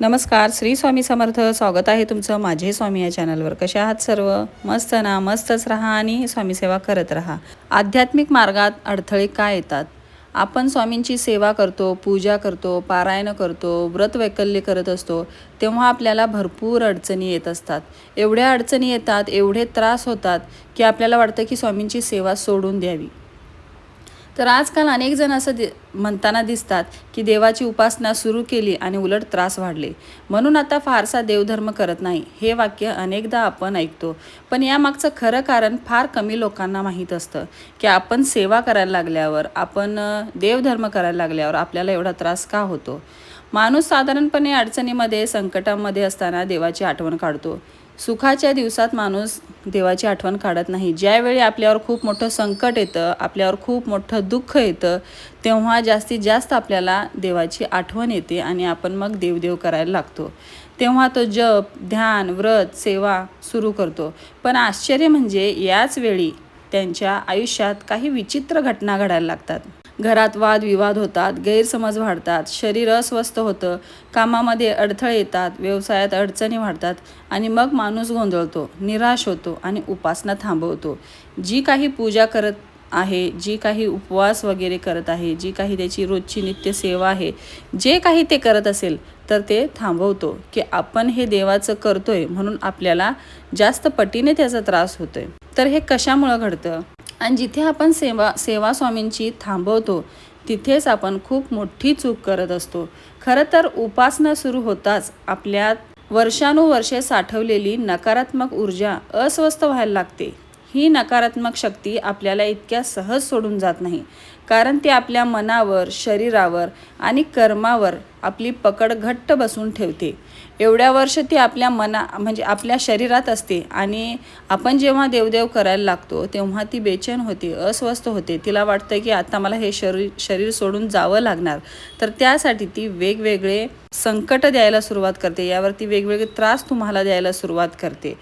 नमस्कार श्री स्वामी समर्थ. स्वागत आहे तुमचं माझे स्वामी या चॅनलवर. कशा आहात सर्व? मस्त ना? मस्तच राहा आणि स्वामी सेवा करत राहा. आध्यात्मिक मार्गात अडथळे काय येतात? आपण स्वामींची सेवा करतो पूजा करतो पारायण करतो व्रत वैकल्य करत असतो तेव्हा आपल्याला भरपूर अडचणी येत असतात. एवढ्या अडचणी येतात एवढे त्रास होतात की आपल्याला वाटतं की स्वामींची सेवा सोडून द्यावी. तर आजकाल अनेक जण असं दि म्हणताना दिसतात की देवाची उपासना सुरू केली आणि उलट त्रास वाढले. म्हणून आता फारसा देवधर्म करत नाही हे वाक्य अनेकदा आपण ऐकतो. पण यामागचं खरं कारण फार कमी लोकांना माहीत असतं की आपण सेवा करायला लागल्यावर आपण देवधर्म करायला लागल्यावर आपल्याला एवढा त्रास का होतो? माणूस साधारणपणे अडचणीमध्ये संकटामध्ये असताना देवाची आठवण काढतो. सुखाच्या दिवसात माणूस देवाची आठवण काढत नाही. ज्यावेळी आपल्यावर खूप मोठं संकट येतं आपल्यावर खूप मोठं दुःख येतं तेव्हा जास्तीत जास्त आपल्याला देवाची आठवण येते आणि आपण मग देवदेव करायला लागतो. तेव्हा तो जप ध्यान व्रत सेवा सुरू करतो. पण आश्चर्य म्हणजे याच वेळी त्यांच्या आयुष्यात काही विचित्र घटना घडायला लागतात. घरात वादविवाद होतात गैरसमज वाढतात शरीर अस्वस्थ होतं कामामध्ये अडथळे येतात व्यवसायात अडचणी वाढतात आणि मग माणूस गोंधळतो निराश होतो आणि उपासना थांबवतो. जी काही पूजा करत आहे जी काही उपवास वगैरे करत आहे जी काही त्याची रोजची नित्य सेवा आहे जे काही ते करत असेल तर ते थांबवतो की आपण हे देवाचं करतोय म्हणून आपल्याला जास्त पटीने त्याचा त्रास होतोय. तर हे कशामुळं घडतं? आणि जिथे आपण सेवा सेवा स्वामींची थांबवतो तिथेच आपण खूप मोठी चूक करत असतो. खरं तर उपासना सुरू होताच आपल्यात वर्षानुवर्षे साठवलेली नकारात्मक ऊर्जा अस्वस्थ व्हायला लागते. ही नकारात्मक शक्ती आपल्याला इतक्या सहज सोडून जात नाही. कारण ती आपल्या मनावर शरीरावर आणि कर्मावर आपली पकड घट्ट बसून ठेवते. एवढ्या वर्ष ती आपल्या मना म्हणजे आपल्या शरीरात असते आणि आपण जेव्हा देवदेव करायला लागतो तेव्हा ती बेचैन होते अस्वस्थ होते. तिला वाटतं की आता मला हे शरीर शरीर सोडून जावं लागणार. तर त्यासाठी ती वेगवेगळे संकट द्यायला सुरुवात करते. यावरती वेगवेगळे त्रास तुम्हाला द्यायला सुरुवात करते.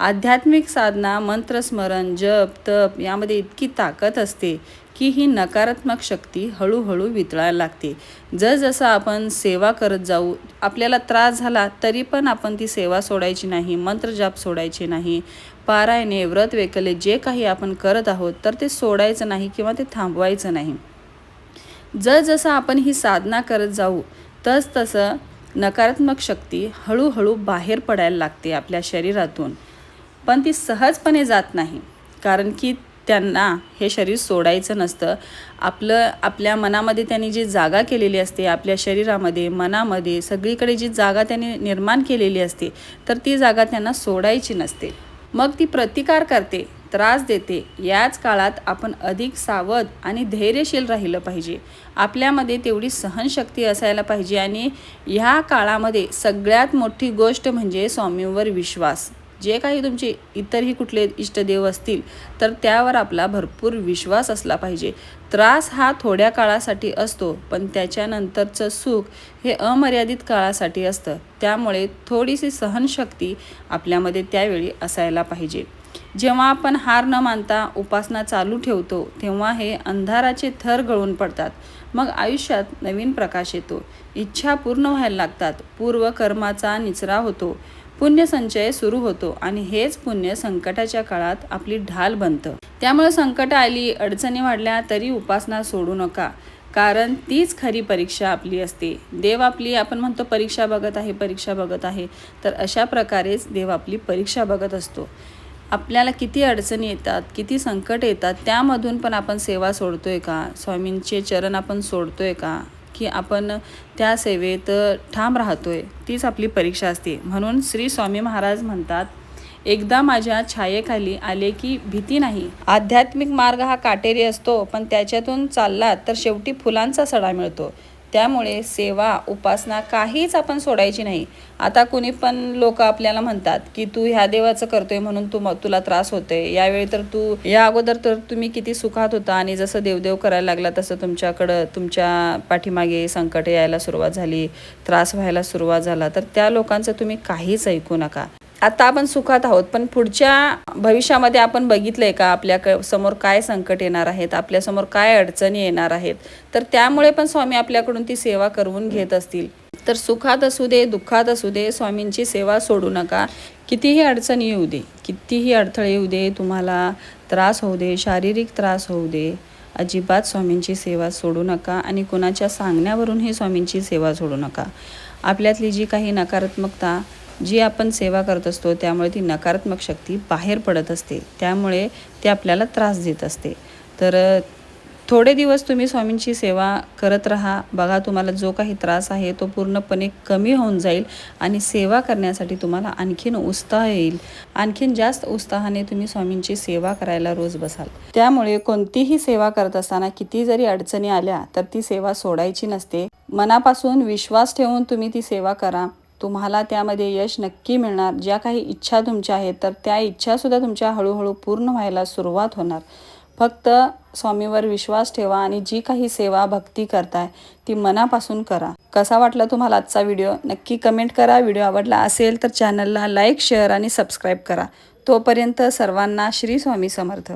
आध्यात्मिक साधना मंत्रस्मरण जप तप यामध्ये इतकी ताकद असते की ही नकारात्मक शक्ती हळूहळू वितळायला लागते. जसजसं आपण सेवा करत जाऊ आपल्याला त्रास झाला तरी पण आपण ती सेवा सोडायची नाही मंत्रजाप सोडायचे नाही. पारायणे व्रत वेकले जे काही आपण करत आहोत तर ते सोडायचं नाही किंवा ते थांबवायचं नाही. जसजसं आपण ही साधना करत जाऊ तसतसं नकारात्मक शक्ती हळूहळू बाहेर पडायला लागते आपल्या शरीरातून. पण ती सहजपणे जात नाही. कारण की त्यांना हे शरीर सोडायचं नसतं. आपलं आपल्या मनामध्ये त्यांनी जी जागा केलेली असते आपल्या शरीरामध्ये मनामध्ये सगळीकडे जी जागा त्यांनी निर्माण केलेली असते तर ती जागा त्यांना सोडायची नसते. मग ती प्रतिकार करते त्रास देते. याच काळात आपण अधिक सावध आणि धैर्यशील राहिलं पाहिजे. आपल्यामध्ये तेवढी सहनशक्ती असायला पाहिजे आणि ह्या काळामध्ये सगळ्यात मोठी गोष्ट म्हणजे स्वामींवर विश्वास. जे काही तुमचे इतरही कुठले इष्टदेव असतील तर त्यावर आपला भरपूर विश्वास असला पाहिजे. त्रास हा थोड्या काळासाठी असतो पण त्याच्यानंतरचं सुख हे अमर्यादित काळासाठी असतं. त्यामुळे थोडीशी सहनशक्ती आपल्यामध्ये त्यावेळी असायला पाहिजे. जेव्हा आपण हार न मानता उपासना चालू ठेवतो तेव्हा हे अंधाराचे थर गळून पडतात. मग आयुष्यात नवीन प्रकाश येतो. इच्छा पूर्ण व्हायला लागतात. पूर्वकर्माचा निचरा होतो. पुण्यसंचय सुरू होतो आणि हेच पुण्य संकटाच्या काळात आपली ढाल बनतं. त्यामुळे संकट आली अडचणी वाढल्या तरी उपासना सोडू नका. कारण तीच खरी परीक्षा आपली असते. देव आपली आपण म्हणतो परीक्षा बघत आहे परीक्षा बघत आहे. तर अशा प्रकारेच देव आपली परीक्षा बघत असतो. आपल्याला किती अडचणी येतात किती संकट येतात त्यामधून पण आपण सेवा सोडतोय का? स्वामींचे चरण आपण सोडतोय का? की आपण त्या सेवेत ठाम राहतो आहे तीच आपली परीक्षा असते. म्हणून श्री स्वामी महाराज म्हणतात एकदा माझ्या छायेखाली आले की भीती नाही. आध्यात्मिक मार्ग हा काटेरी असतो पण त्याच्यातून चालला तर शेवटी फुलांचा सडा मिळतो. त्यामुळे सेवा उपासना काहीच आपण सोडायची नाही. आता कुणी पण लोक आपल्याला म्हणतात की तू ह्या देवाचं करतोय म्हणून तू तुला त्रास होतोय. यावेळी तर तू या अगोदर तर तुम्ही किती सुखात होता आणि जसं देवदेव करायला लागला तसं तुमच्याकडं तुमच्या पाठीमागे संकट यायला सुरुवात झाली त्रास व्हायला सुरुवात झाला. तर त्या लोकांचं तुम्ही काहीच ऐकू नका. आता आपण सुखात आहोत पण पुढच्या भविष्यामध्ये आपण बघितलंय का आपल्या क- समोर काय संकट येणार आहेत आपल्यासमोर काय अडचणी येणार आहेत? तर त्यामुळे पण स्वामी आपल्याकडून ती सेवा करवून घेत असतील. तर सुखात असू दे दुःखात असू दे स्वामींची सेवा सोडू नका. कितीही अडचण येऊ दे कितीही अडथळे येऊ दे तुम्हाला त्रास होऊ दे शारीरिक त्रास होऊ दे अजिबात स्वामींची सेवा सोडू नका आणि कुणाच्या सांगण्यावरूनही स्वामींची सेवा सोडू नका. आपल्यातली जी काही नकारात्मकता जी आपण सेवा करत असतो त्यामुळे ती नकारात्मक शक्ती बाहेर पडत असते. त्यामुळे ते आपल्याला त्रास देत असते. तर थोडे दिवस तुम्ही स्वामींची सेवा करत राहा. बघा तुम्हाला जो काही त्रास आहे तो पूर्णपणे कमी होऊन जाईल आणि सेवा करण्यासाठी तुम्हाला आणखीन उत्साह येईल. आणखीन जास्त उत्साहाने तुम्ही स्वामींची सेवा करायला रोज बसाल. त्यामुळे कोणतीही सेवा करत असताना किती जरी अडचणी आल्या तर ती सेवा सोडायची नसते. मनापासून विश्वास ठेवून तुम्ही ती सेवा करा. तुम्हाला त्यामध्ये यश नक्की मिळणार. ज्या काही इच्छा तुमच्या आहेत तर त्या इच्छासुद्धा तुमच्या हळूहळू पूर्ण व्हायला सुरुवात होणार. फक्त स्वामीवर विश्वास ठेवा आणि जी काही सेवा भक्ती करताय ती मनापासून करा. कसा वाटला तुम्हाला आजचा व्हिडिओ? नक्की कमेंट करा. व्हिडिओ आवडला असेल तर चॅनलला लाईक शेअर आणि सबस्क्राईब करा. तोपर्यंत सर्वांना श्री स्वामी समर्थ.